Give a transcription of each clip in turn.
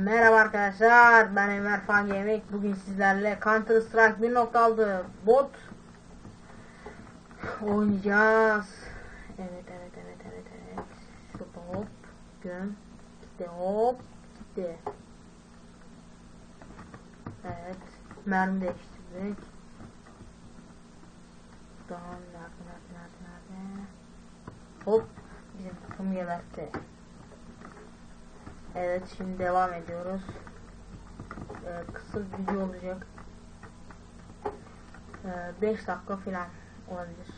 Merhaba arkadaşlar ben Ömer Fan Gaming bugün sizlerle Counter Strike 1.6 bot oynayacağız. Evet evet evet evet evet. Şurada hop göm gitti hop gitti. Evet mermi değiştirdik. Daha nerede nerede nerede nerede? Hop bizim takım gebertti Evet şimdi devam ediyoruz. Ee, kısa bir video olacak. 5 ee, dakika falan olabilir.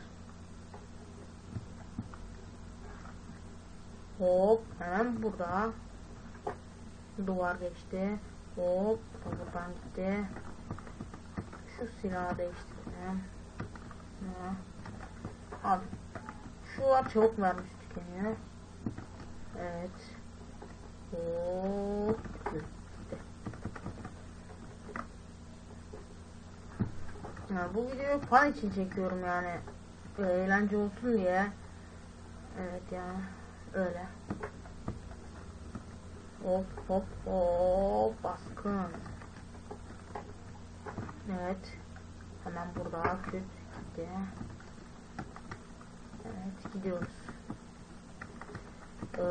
Hop hemen burada. Duvar geçti. Hop buradan gitti. Şu silahı değiştirelim. Abi şu an çabuk mermi tükeniyor. Evet. Yani bu videoyu fan için çekiyorum yani. Eğlence olsun diye. Evet yani. Öyle. Hop hop hop baskın. Evet. Hemen burada kötü gitti. Evet gidiyoruz. Ee,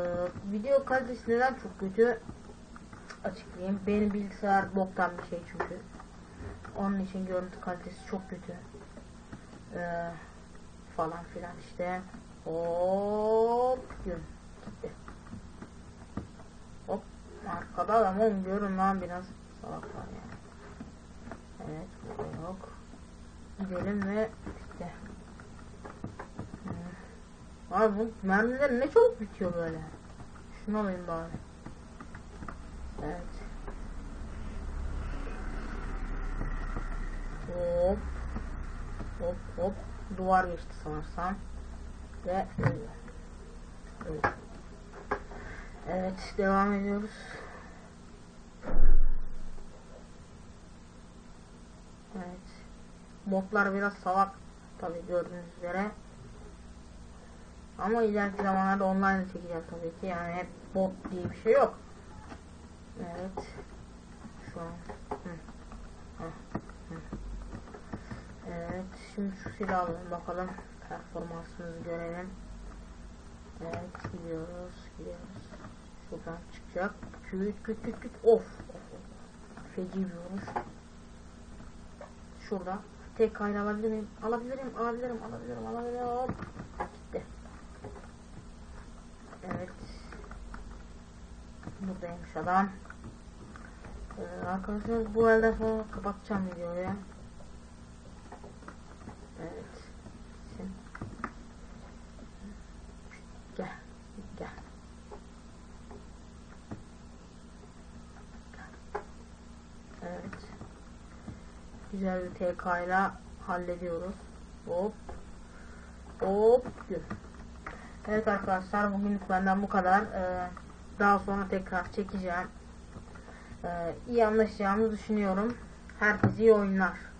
video kalitesi neden çok kötü açıklayayım. Benim bilgisayar boktan bir şey çünkü. Onun için görüntü kalitesi çok kötü. Ee, falan filan işte. Hop gün gitti. Hop arkada adam oğlum görün lan biraz salaklar yani. Evet yok. Gidelim ve işte. Abi bu mermiler ne çok bitiyor böyle. Şunu alayım bari. Evet. Hop. Hop hop. Duvar geçti sanırsam. Ve öyle. öyle. Evet devam ediyoruz. Evet. Modlar biraz salak. Tabi gördüğünüz üzere. Ama ileriki zamanlarda online çekeceğiz tabii ki. Yani hep bot diye bir şey yok. Evet. Şu an. Evet. Şimdi şu silahı bakalım. Performansımızı görelim. Evet. Gidiyoruz. Gidiyoruz. Şuradan çıkacak. Küt küt küt küt. Of. of. Feci bir vuruş. Şurada. Tek kaynağı alabilir miyim? Alabilirim, alabilirim, alabilirim, alabilirim. Evet. Buradaymış adam. Ee, arkadaşlar bu elde sonra kapatacağım videoyu. Evet. Şimdi. Gel. Gel. Evet. Güzel bir TK ile hallediyoruz. Hop. Hop. Gül. Evet arkadaşlar bugünlük benden bu kadar. Ee, daha sonra tekrar çekeceğim. Ee, iyi anlaşacağımızı düşünüyorum. Herkese iyi oyunlar.